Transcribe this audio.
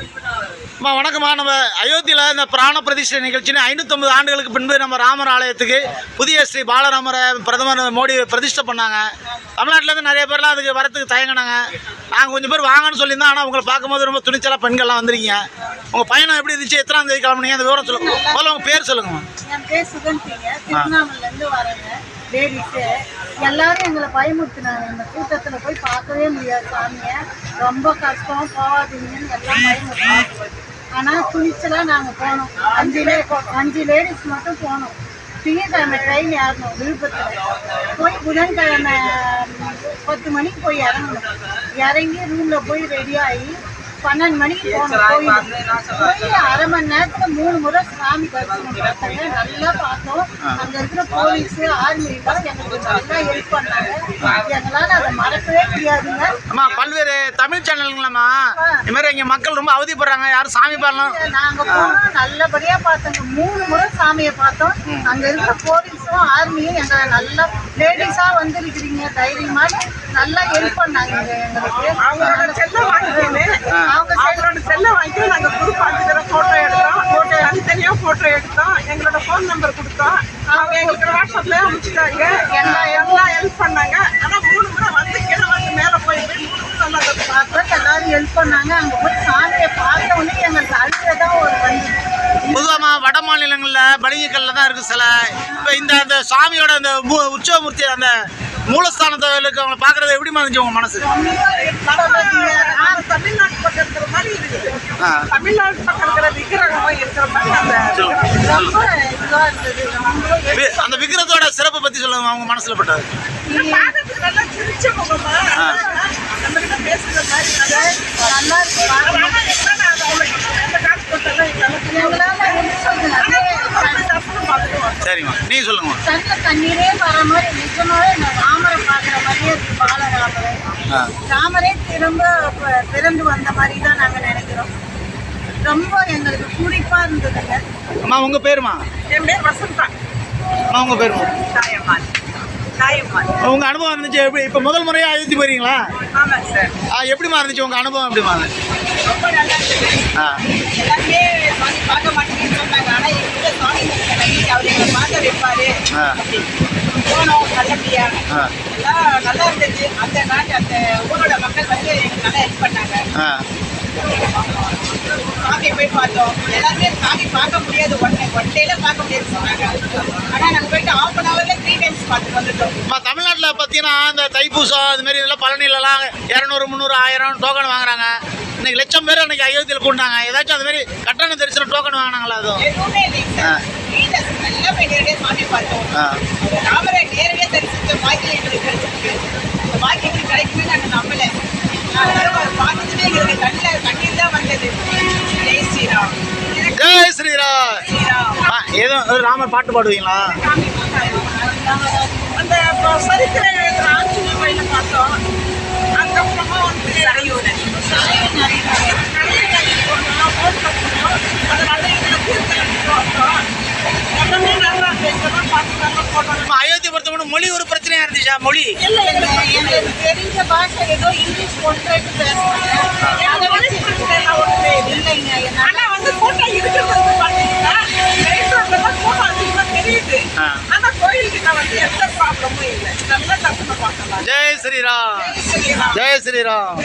அம்மா வணக்கம்மா. நம்ம அயோத்தியில் இந்த பிராண பிரதிஷ்டை நிகழ்ச்சின்னு ஐநூற்றம்பது ஆண்டுகளுக்கு பின்பு நம்ம ராமர் ஆலயத்துக்கு புதிய ஸ்ரீ பாலராமரை பிரதமர் மோடி பிரதிஷ்டை பண்ணாங்க. தமிழ்நாட்டிலேருந்து நிறைய பேர்லாம் அதுக்கு வரத்துக்கு தயங்கினாங்க. நாங்கள் கொஞ்சம் பேர் வாங்கன்னு சொல்லியிருந்தோம் ஆனால் உங்களை பார்க்கும்போது ரொம்ப துணிச்சலாக பெண்கள்லாம் வந்திருக்கீங்க. உங்கள் பயணம் எப்படி இருந்துச்சு? எத்தனாம் தேதி கிளம்புனீங்க? அந்த விவரம் சொல்லுங்கள் முதல்ல உங்கள் பேர் சொல்லுங்கம்மா. லேடிஸு எல்லாரும் எங்களை பயமுறுத்தினாங்க. இந்த கூட்டத்தில் போய் பார்க்கவே முடியாது சாமியை. ரொம்ப கஷ்டம் போகாதீங்கன்னு எல்லாம் பயமுறுத்தினாங்க. ஆனால் துணிச்சலாக நாங்கள் போனோம். அஞ்சு லே அஞ்சு லேடிஸ் மட்டும் போனோம். திங்கக்கிழமை ட்ரெயின் ஏறணும் விழுப்புரத்தில். போய் புதன்கிழமை பத்து மணிக்கு போய் இறங்கணும். இறங்கி ரூமில் போய் ரெடி ஆகி பன்னெண்டு மணிக்கு போனோம் அரை மணி நேரத்துல மூணு முறை சாமி தரிசனம் பார்த்தாங்க நல்லா பார்த்தோம். அங்க இருக்கிற போலீஸ் ஆர்மி எல்லாம் எங்களுக்கு நல்லா ஹெல்ப் பண்ணாங்க. எங்களால அதை மறக்கவே முடியாதுங்க. அம்மா பல்வேறு தமிழ் சேனலுங்களாம்மா இந்த மாதிரி இங்கே மக்கள் ரொம்ப அவதிப்படுறாங்க. யாரும் சாமி பாடலாம். நாங்க போனோம். நல்லபடியா பார்த்தோங்க. மூணு முறை சாமியை பார்த்தோம். அங்க இருக்கிற போலீஸும் ஆர்மியும் எங்களை நல்லா லேடிஸா வந்திருக்கிறீங்க தைரியமா நல்லா ஹெல்ப் பண்ணாங்க எங்களுக்கு. அவங்களோட செல்லை வாங்கிக்கின்னு அவங்க அவங்களோட செல்லை வாங்கி நாங்கள் குரூப் தடவை ஃபோட்டோ எடுத்தோம். ஃபோட்டோ தனித்தனியாக ஃபோட்டோ எடுத்தோம். எங்களோட ஃபோன் நம்பர் கொடுத்தோம். அவங்க எங்களுக்கு வாட்ஸ்அப்ல அனுப்பிச்சிட்டாங்க. எல்லாம் எல்லாம் ஹெல்ப் பண்ணாங்க. ஆனால் மூணு முறை வந்து கீழே வந்து மேலே போய் போய் மூணு முறை எல்லாரும் ஹெல்ப் பண்ணாங்க. அங்க போய் சாமியை பார்த்த உடனே எங்களுக்கு அழுகதான் ஒரு வந்து பொதுவாக வட மாநிலங்களில் பளிங்குக்கல்ல தான் இருக்குது சிலை. இப்போ இந்த அந்த சாமியோட அந்த உற்சவமூர்த்தி அந்த மூலஸ்தானத்தில் இருக்கவங்களை பார்க்குறது எப்படிமா இருந்துச்சு உங்கள் மனசு? அந்த விக்கிரத்தோட சிறப்பை பற்றி சொல்லுங்க அவங்க மனசில் பட்டது. நல்லா சிரிச்ச முகமா நம்ம கிட்ட பேசுற மாதிரி நல்லா இருக்கு பாருங்க. ஆனா என்னன்னா அது அவங்களுக்கு இந்த காசு கொடுத்தெல்லாம் எங்களால எங்களால முடிச்சது நிறைய தர்சனம் பார்த்துட்டு வந்தோம். சரிம்மா. நீங்கள் சொல்லுங்கம்மா. கண்ணுல தண்ணீரே வர மாதிரி நிஜமாவே நான் ராமரை பார்க்குற மாதிரியே இருக்கு பாலராமரை. ராமரே திரும்ப ப- பிறந்து வந்த மாதிரி தான் நாங்கள் நினைக்கிறோம். ரொம்ப எங்களுக்கு பூரிப்பா இருந்ததுங்க. அம்மா உங்கள் பேருமா? என் பேர் வசந்தா. அம்மா உங்கள் பேருமா? தாயம்மாள். தாயம்மாள். உங்கள் அனுபவம் இருந்துச்சு எப்படி இப்போ முதல் முறையாக அயோத்தி போகிறீங்களா ஆமாம் சார் ஆ எப்படிமா இருந்துச்சு உங்கள் அனுபவம் எப்படிமா இருந்துச்சு ரொம்ப நல்லா இருந்தது ஆ. எல்லாருமே பார்க்க மாட்டேங்குன்னு சொன்னாங்க. அவர் எங்களை பார்க்க வைப்பாரு. போனோம் நல்லபடியா. எல்லாம் நல்லா இருந்துச்சு. அந்த நாட்டு அந்த ஊரோட மக்கள் வந்து எங்களுக்கு நல்லா ஹெல்ப் பண்ணாங்க. சாமியை போய் பார்த்தோம். எல்லாருமே சாமி பார்க்க முடியாது. ஒன் ஒன் டேல பார்க்க முடியாது சொன்னாங்க. ஆனால் நாங்கள் போயிட்டு ஆஃப் அன் பார்த்தீங்கன்னா இந்த தைப்பூசம் இது மாதிரி இதெல்லாம் பழனிலலாம் இரநூறு முந்நூறு ஆயிரம் டோக்கன் வாங்குறாங்க. இன்னைக்கு லட்சம் பேர் அன்னைக்கு அயோத்தியில் கூட்டாங்க ஏதாச்சும் அது மாதிரி கட்டண தரிசனம் டோக்கன் வாங்கினாங்களா அதுவும்? எதுவுமே இல்லைங்க ஆ. சார் வீட்டில் நல்லா போய் நேரடியாக சாமி பார்த்தோம் ஆ ராமரை நேரடியாக தரிசித்த பாக்கியம் எங்களுக்கு கிடைச்சிருக்கு இந்த பாக்கியம் எங்களுக்கு கிடைக்குமே நாங்கள் நம்பலை அதனால அவர் பார்த்ததுமே எங்களுக்கு கண்ணில் கண்ணீர் தான் வந்தது ஜெய் ஸ்ரீராம் ஜெய் ஸ்ரீராம் ஸ்ரீராம் ஆ, ஏதோ ஒரு ராமர் பாட்டு பாடுவீங்களா அந்த இப்போ சரித்திர எழுதுற ஆஞ்சநேய கோயிலை பார்த்தோம் அதுக்கப்புறமா வந்து சரையூர் எல்லாமே நல்லா இருக்கு இதெல்லாம் பார்த்து நல்லா போட்டோம் நம்ம பொறுத்தவரை மொழி ஒரு பிரச்சனையா இருந்துச்சா? மொழி. தெரிஞ்ச பாஷை ஏதோ இங்கிலீஷ் ஒன்று பேசுவாங்க அதை வச்சு இல்லைங்க. என்னால ஆனா வந்து கூட்டம் இருக்கிறது வந்து பாத்தீங்கன்னா லைஃப்ல கூட்டம் அதிகமா தெரியுது. ஆ. ஆனா கோயிலுக்கு வந்து எந்த ப்ராப்ளமும் இல்லை. நல்லா தப்பு பார்க்கலாம். ஜெய் ஸ்ரீராம். ஜெய் ஸ்ரீராம்.